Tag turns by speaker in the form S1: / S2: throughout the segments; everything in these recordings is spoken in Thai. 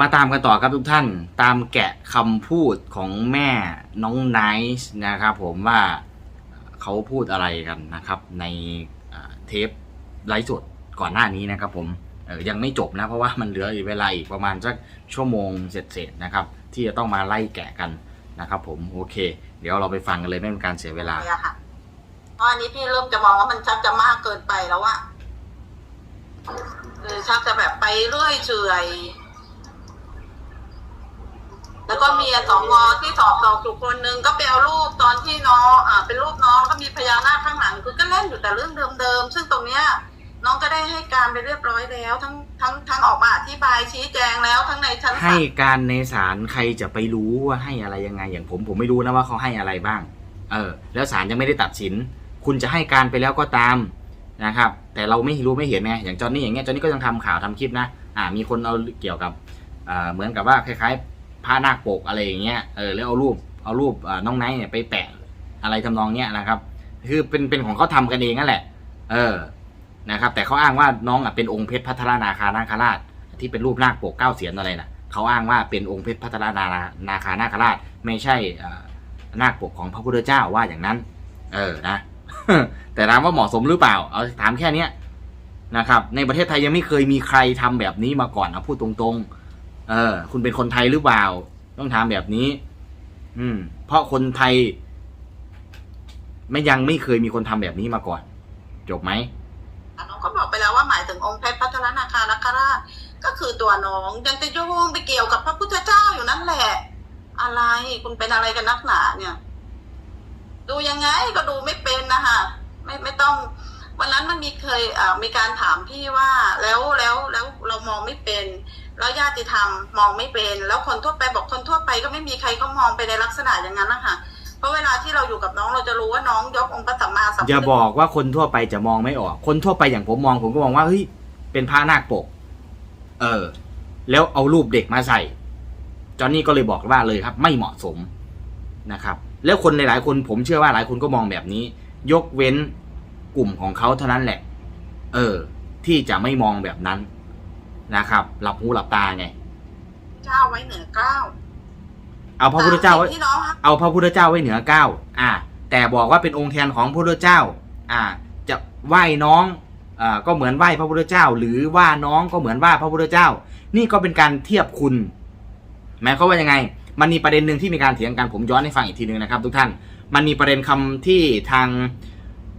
S1: มาตามกันต่อครับทุกท่านตามแกะคำพูดของแม่น้องไนซ์นะครับผมว่าเขาพูดอะไรกันนะครับ ในเทปไลฟ์สดก่อนหน้านี้นะครับผมยังไม่จบนะเพราะว่ามันเหลืออีกเวลาอีกประมาณสักชั่วโมงเสร็จๆนะครับ ที่จะต้องมาไล่แกะกันนะครับ ผมโอเค เดี๋ยวเราไปฟังกันเลยไม่เป็นการเสียเวลา
S2: เลยอะค่ะเพราะอันนี้พี่เริ่มจะมองว่ามันชักจะมากเกินไปแล้วอะคือชักจะแบบไปเรื่อยเฉอย แล้วก็มีสองงอที่สอบสอบอยู่คนหนึ่งก็ไปเอารูปตอนที่น้องอ่าเป็นรูปน้องแล้วก็มีพญานาคข้างหลังคือก็เล่นอยู่แต่เรื่องเดิมๆซึ่งตรงเนี้ยน้องก็ได้ให้การไปเรียบร้อยแล้ว ทั้งทั้งทั้งออกมาอธิบายชี้แจงแล้วทั้งในชั้นศาล
S1: ให้การในศาลใครจะไปรู้ว่าให้อะไรยังไง อย่างผมผมไม่รู้นะว่าเขาให้อะไรบ้าง เออ แล้วศาลยังไม่ได้ตัดสิน คุณจะให้การไปแล้วก็ตามนะครับ แต่เราไม่รู้ไม่เห็นไงอย่างจอนนี่อย่างเงี้ยจอนนี่ก็ยังทำข่าวทำคลิปนะอ่ามีคนเอาเกี่ยวกับอ่าเหมือนกับว่าคล้ายๆ พระนาคปกอะไรอย่างเงี้ยเออแล้วเอารูปเอารูปน้องไนท์เนี่ยไปแปะอะไรทำนองเนี้ยนะครับ คือเป็นเป็นของเขาทำกันเองนั่นแหละ เออนะครับ แต่เขาอ้างว่าน้องอะเป็นองค์เพชรพัทรนาคานาคราช ที่เป็นรูปนาคปกเก้าเสียนอะไรน่ะเขาอ้างว่าเป็นองค์เพชรพัทรนานาคานาคราช ไม่ใช่อ่านาคปกของพระพุทธเจ้าว่าอย่างนั้น เออนะแต่ถามว่าเหมาะสมหรือเปล่า เอาถามแค่เนี้ยนะครับ ในประเทศไทยยังไม่เคยมีใครทำแบบนี้มาก่อนเอาพูดตรงๆ เออ คุณเป็นคนไทยหรือเปล่า ต้องถามแบบนี้ อืม เพราะคนไทย ไม่ยังไม่เคยมีคนทำแบบนี้มาก่อน จบไหม
S2: น้องก็บอกไปแล้วว่าหมายถึงองค์เพชรพัทรนาคานาคราชก็คือตัวน้องยังจะโยงไปเกี่ยวกับพระพุทธเจ้าอยู่นั่นแหละ อะไรคุณเป็นอะไรกันนักหนาเนี่ย ดูยังไงก็ดูไม่เป็นนะคะไม่ไม่ต้องวันนั้นมันมีเคยอ่ามีการถามพี่ว่าแล้วแล้วแล้วเรามองไม่เป็น แล้วญาติธรรมมองไม่เป็น แล้วคนทั่วไปบอกคนทั่วไปก็ไม่มีใครเขามองไปในลักษณะอย่างนั้นนะคะเพราะเวลาที่เราอยู่กับน้องเราจะรู้ว่าน้องยกองค์พระสัมมาสัมพุทธ
S1: อย่าบอกว่าคนทั่วไปจะมองไม่ออก คนทั่วไปอย่างผมมองผมก็มองว่าเฮ้ยเป็นพระนาคปก เออ แล้วเอารูปเด็กมาใส่จอนนี่ก็เลยบอกว่าเลยครับ ไม่เหมาะสมนะครับ แล้วคนหลายๆคนผมเชื่อว่าหลายคนก็มองแบบนี้ ยกเว้นกลุ่มของเขาเท่านั้นแหละ เออ ที่จะไม่มองแบบนั้น นะครับ หลับหูหลับตาไง
S2: เจ้าไว้เหนือเกล้า
S1: เอาพระพุทธเจ้าไว้
S2: ตมสิ่งที่น้อง
S1: เอาพระพุทธเจ้าไว้เหนือเก้าอ่า แต่บอกว่าเป็นองค์แทนของพระพุทธเจ้า อ่า จะไหว้น้องอ่าก็เหมือนไหว้พระพุทธเจ้า หรือว่าน้องก็เหมือนว่าพระพุทธเจ้า นี่ก็เป็นการเทียบคุณหมายความว่ายังไง มันมีประเด็นหนึ่งที่มีการเถียงกันผมย้อนให้ฟังอีกทีหนึ่งนะครับ ทุกท่านมันมีประเด็นคำที่ทาง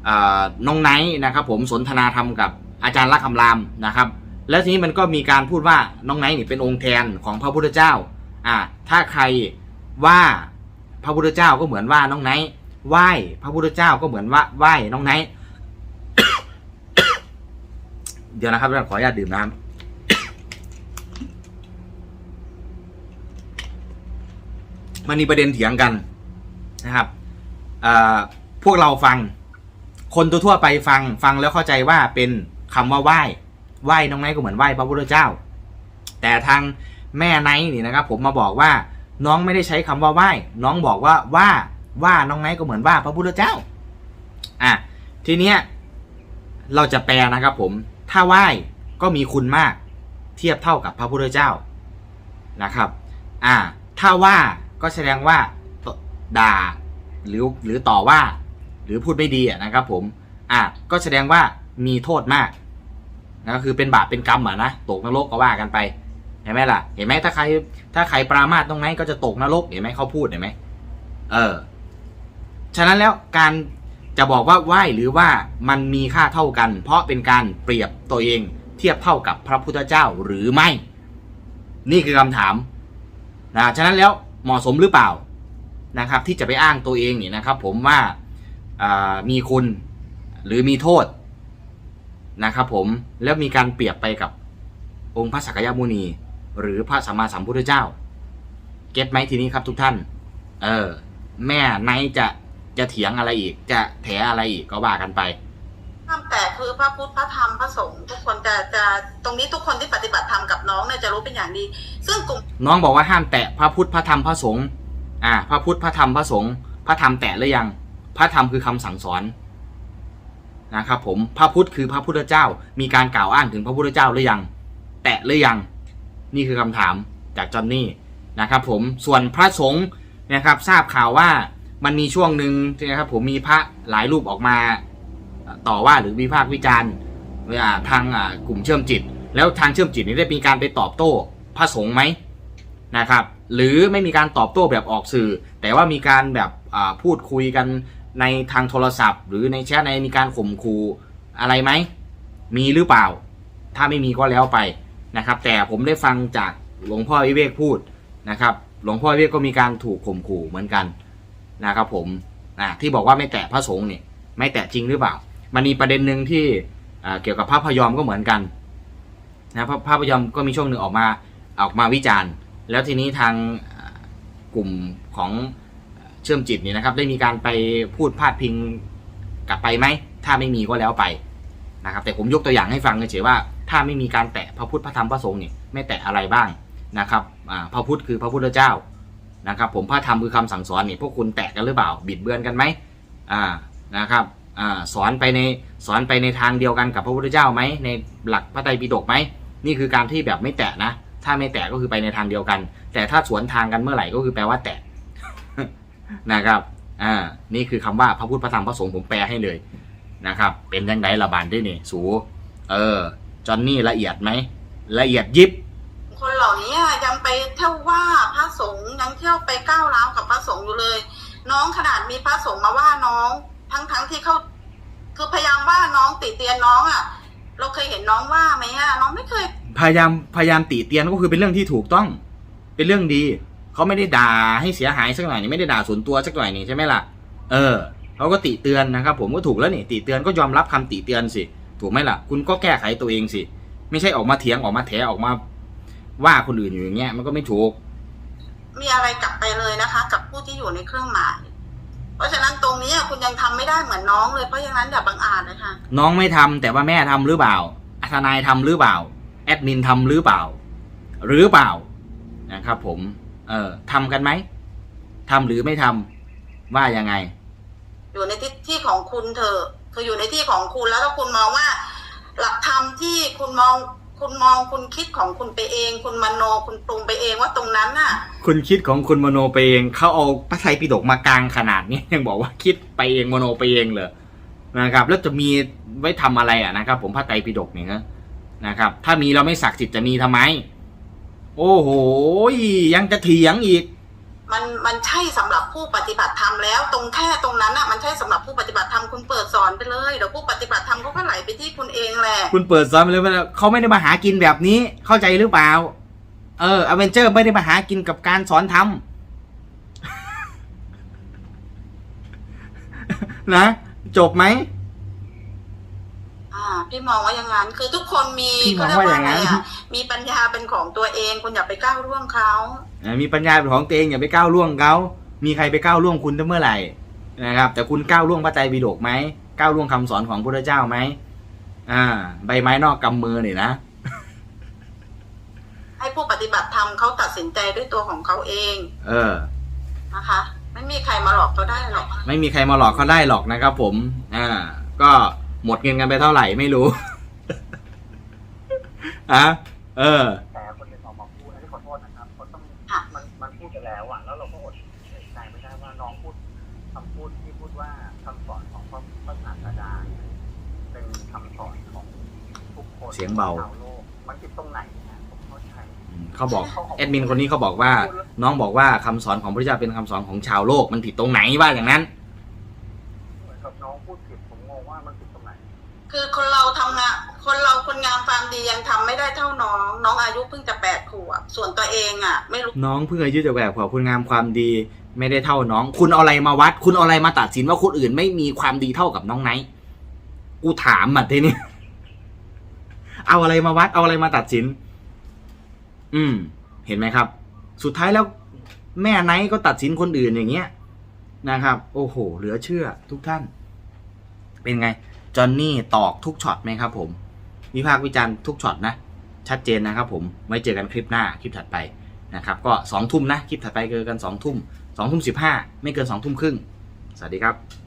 S1: อ่าน้องไนท์นะครับ ผมสนทนาธรรมกับอาจารย์ละคำรามนะครับ แล้วทีนี้มันก็มีการพูดว่าน้องไนท์นี่เป็นองค์แทนของพระพุทธเจ้า อ่า ถ้าใครว่าพระพุทธเจ้าก็เหมือนว่าน้องไนท์ไหว้พระพุทธเจ้าก็เหมือนว่าไหว้น้องไนท์เดี๋ยวนะครับขออนุญาตดื่มน้ำมันมีประเด็นเถียงกันนะครับพวกเราฟัง คนทั่วไปฟังฟังแล้วเข้าใจว่าเป็นคำว่าไหว้ ไหว้น้องไนท์ก็เหมือนไหว้พระพุทธเจ้า แต่ทางแม่ไนท์นี่นะครับ ผมมาบอกว่าน้องไม่ได้ใช้คำว่าไหว้ น้องบอกว่าว่าว่าน้องไนท์ก็เหมือนว่าพระพุทธเจ้า อะทีเนี้ยเราจะแปลนะครับ ผม ถ้าไหว้ก็มีคุณมาก เทียบเท่ากับพระพุทธเจ้านะครับ อ่า ถ้าว่าก็แสดงว่าด่าหรือหรือต่อว่า หรือพูดไม่ดีนะครับ ผม อะก็แสดงว่ามีโทษมาก ก็คือเป็นบาปเป็นกรรมอะนะตกนรกก็ว่ากันไปเห็นไหมล่ะ เห็นไหมถ้าใคร ถ้าใครปรามาสตรงไหนก็จะตกนรกเห็นไหมเขาพูดเห็นไหมเออ ฉะนั้นแล้วการจะบอกว่าไหว้หรือว่ามันมีค่าเท่ากัน เพราะเป็นการเปรียบตัวเองเทียบเท่ากับพระพุทธเจ้าหรือไม่ นี่คือคำถามนะฉะนั้นแล้วเหมาะสมหรือเปล่านะครับ ที่จะไปอ้างตัวเองนี่นะครับ ผมว่ามีคุณหรือมีโทษ นะครับผมแล้วมีการเปรียบไปกับองค์พระสักยมุนี หรือพระสัมมาสัมพุทธเจ้า เก็ตไหมทีนี้ครับทุกท่าน เออ แม่ไนท์จะจะเถียงอะไรอีก จะแถอะไรอีกก็ว่ากันไป
S2: ห้ามแต่คือพระพุทธพระธรรมพระสงฆ์ทุกคนจะจะตรงนี้ทุกคนที่ปฏิบัติธรรมกับน้องเนี่ยจะรู้เป็นอย่างดี ซึ่งกลุ่ม
S1: น้องบอกว่าห้ามแตะพระพุทธพระธรรมพระสงฆ์อ่า พระพุทธพระธรรมพระสงฆ์พระธรรมแตะหรือยัง พระธรรมคือคำสั่งสอน นะครับผมพระพุทธคือพระพุทธเจ้า มีการกล่าวอ้างถึงพระพุทธเจ้าหรือยัง แตะหรือยัง นี่คือคำถามจากจอนนี่นะครับผมส่วนพระสงฆ์นะครับทราบข่าวว่ามันมีช่วงหนึ่งนะครับผมมีพระหลายรูปออกมาต่อว่าหรือวิพากษ์วิจารณ์อ่าทางกลุ่มเชื่อมจิต แล้วทางเชื่อมจิตนี้ได้มีการไปตอบโต้พระสงฆ์ไหมนะครับหรือไม่มีการตอบโต้แบบออกสื่อ แต่ว่ามีการแบบพูดคุยกัน ในทางโทรศัพท์ หรือในแชทในมีการข่มขู่อะไรไหม มีหรือเปล่า ถ้าไม่มีก็แล้วไปนะครับ แต่ผมได้ฟังจากหลวงพ่อวิเวกพูดนะครับ หลวงพ่อวิเวกก็มีการถูกข่มขู่เหมือนกันนะครับผมอ่าที่บอกว่าไม่แตะพระสงฆ์เนี่ยไม่แตะจริงหรือเปล่า มันมีประเด็นหนึ่งที่เกี่ยวกับพระพยอมก็เหมือนกันนะพระพระพยอมก็มีช่วงหนึ่งออกมาออกมาวิจารณ์ แล้วทีนี้ทางกลุ่มของ เชื่อมจิตนี่นะครับ ได้มีการไปพูดพาดพิงกลับไปไหม ถ้าไม่มีก็แล้วไปนะครับ แต่ผมยกตัวอย่างให้ฟังเฉยๆว่า ถ้าไม่มีการแตะพระพุทธพระธรรมพระสงฆ์เนี่ยไม่แตะอะไรบ้างนะครับพระพุทธคือพระพุทธเจ้านะครับ ผมพระธรรมคือคำสั่งสอนเนี่ยพวกคุณแตะกันหรือเปล่า บิดเบือนกันไหมอ่านะครับอสอนไปในสอนไปในทางเดียวกันกับพระพุทธเจ้าไหมในหลักพระไตรปิฎกไหมนี่คือการที่แบบไม่แตะนะ ถ้าไม่แตะก็คือไปในทางเดียวกัน แต่ถ้าสวนทางกันเมื่อไหร่ก็คือแปลว่าแตะ นะครับ อ่า นี่คือคำว่าพระพุทธพระธรรมพระสงฆ์ผมแปลให้เลยนะครับ เป็นยังไงระบาดได้นี่ สู เออ จอนนี่ละเอียดไหม ละเอียดยิบ
S2: คนเหล่านี้ยังไปเที่ยวว่าพระสงฆ์ยังเที่ยวไปก้าวร้าวกับพระสงฆ์อยู่เลย น้องขนาดมีพระสงฆ์มาว่าน้อง ทั้งทั้งๆที่เขาคือพยายามว่าน้องติเตียนน้องอะ เราเคยเห็นน้องว่าไหมอะน้องไม่เคย
S1: พยายามพยายามติเตียนก็คือเป็นเรื่องที่ถูกต้อง เป็นเรื่องดี เขาไม่ได้ด่าให้เสียหายสักหน่อยนี่ไม่ได้ด่าส่วนตัวสักหน่อยนี่ใช่ไหมล่ะ เออเขาก็ติเตือนนะครับผมก็ถูกแล้วนี่ติเตือนก็ยอมรับคำติเตือนสิ ถูกไหมล่ะ คุณก็แก้ไขตัวเองสิ ไม่ใช่ออกมาเถียงออกมาแถออกมา ว่าคนอื่นอยู่อย่างเงี้ยมันก็ไม่ถูก
S2: มีอะไรกลับไปเลยนะคะ กับผู้ที่อยู่ในเครื่องหมาย เพราะฉะนั้นตรงนี้คุณยังทำไม่ได้เหมือนน้องเลยเพราะฉะนั้นอย่าบังอาจเลยค่ะ
S1: น้องไม่ทำแต่ว่าแม่ทำหรือเปล่าทนายทำหรือเปล่า แอดมินทำหรือเปล่า หรือเปล่านะครับผม เออทำกันไหมทำหรือไม่ทำว่ายังไง
S2: อยู่ในที่ที่ของคุณเถอะคืออยู่ในที่ของคุณแล้วถ้าคุณมองว่า หลักธรรมที่คุณมองคุณมองคุณคิดของคุณไปเอง คุณมโนคุณปรุงไปเองว่าตรงนั้นน่ะ
S1: คุณคิดของคุณมโนไปเองเขาเอาพระไตรปิฎกมากลางขนาดนี้ยังบอกว่าคิดไปเองมโนไปเองเหรอนะครับ แล้วจะมีไว้ทำอะไรอะนะครับ ผมพระไตรปิฎกเนี่ยนะนะครับ ถ้ามีเราไม่ศักดิ์สิทธิ์จะมีทำไม โอ้โหยังจะเถียงอีก
S2: มันมันใช่สำหรับผู้ปฏิบัติธรรมแล้ว ตรงแค่ตรงนั้นน่ะมันใช่สำหรับผู้ปฏิบัติธรรมคุณเปิดสอนไปเลยเดี๋ยวผู้ปฏิบัติธรรมเขาก็ไหลไปที่คุณเองแหละ
S1: คุณเปิดซ้อมไปเลยว่าเขาไม่ได้มาหากินแบบนี้ เข้าใจหรือเปล่า เอออเวนเจอร์ไม่ได้มาหากินกับการสอนทำนะ จบไหม
S2: อ่า พี่มองว่าอย่างนั้นคือทุกคนมี
S1: พี่มอง
S2: เขเรี
S1: ว่าอย่างนั้น
S2: ไงอะมีปัญญาเป็นของตัวเองคุณอย่าไปก้าวร่วงเขา
S1: อ่ามีปัญญาเป็นของตัวเองอย่าไปก้าวล่วงเขามีใครไปก้าวล่วงคุณได้เมื่อไหร่นะครับ แต่คุณก้าวล่วงพระไตรปิฎกไหมก้าวล่วงคำสอนของพระพุทธเจ้าไหมอ่า ใบไม้นอกกำมือนี่นะ
S2: ให้ผู้ปฏิบัติธรรมเขาตัดสินใจด้วยตัวของเขาเอง
S1: เออ
S2: นะคะ ไม่มีใครมาหลอกเขาได้หรอก
S1: ไม่มีใครมาหลอกเขาได้หรอกนะครับผม อ่า ก็ หมดเงินกันไปเท่าไหร่ไม่รู้อะเออ
S3: แต่คนอื่นออกมาพูดอันนี้ขอโทษนะครับเขาต้อง
S2: ค่ะ
S3: มันมันพูดไปแล้วอะแล้วเราก็อดเสียใจไม่ได้ว่าน้องพูดคำพูดที่พูดว่าคำสอนของพระพระศาสดาเนี่ยเป็นคำสอนของทุกคน
S1: เสียงเบา
S3: ชาวโลกมันผิดตรงไหนนะผมเข้าใจ
S1: เขาบอกแอดมินคนนี้เขาบอกว่า น้องบอกว่าคำสอนของพระเจ้าเป็นคำสอนของชาวโลกมันผิดตรงไหนว่าอย่างนั้น
S3: เหมือนกับน้องพูดผิด
S2: คือคนเราทำงาน คนเราคนงามความดียังทำไม่ได้เท่าน้อง น้องอายุเพิ่งจะแปดขวบส่วนตัวเองอะ ไม่รู้
S1: น้องเพิ่งอายุจะแบบขวบคุณงามความดี ไม่ได้เท่าน้อง คุณเอาอะไรมาวัด คุณเอาอะไรมาตัดสินว่าคนอื่นไม่มีความดีเท่ากับน้องไนท์กูถามอะทีนี้ เอาอะไรมาวัด เอาอะไรมาตัดสิน อืม เห็นไหมครับ สุดท้ายแล้ว แม่ไนท์ก็ตัดสินคนอื่นอย่างเงี้ยนะครับ โอ้โห เหลือเชื่อ ทุกท่าน เป็นไง จอห์นนี่ตอกทุกช็อตไหมครับผมวิพากษ์วิจารณ์ทุกช็อตนะ ชัดเจนนะครับผมไว้เจอกันคลิปหน้าคลิปถัดไปนะครับก็สองทุ่มนะคลิปถัดไปเจอกันสองทุ่มสองทุ่มสิบห้าไม่เกินสองทุ่มครึ่งสวัสดีครับ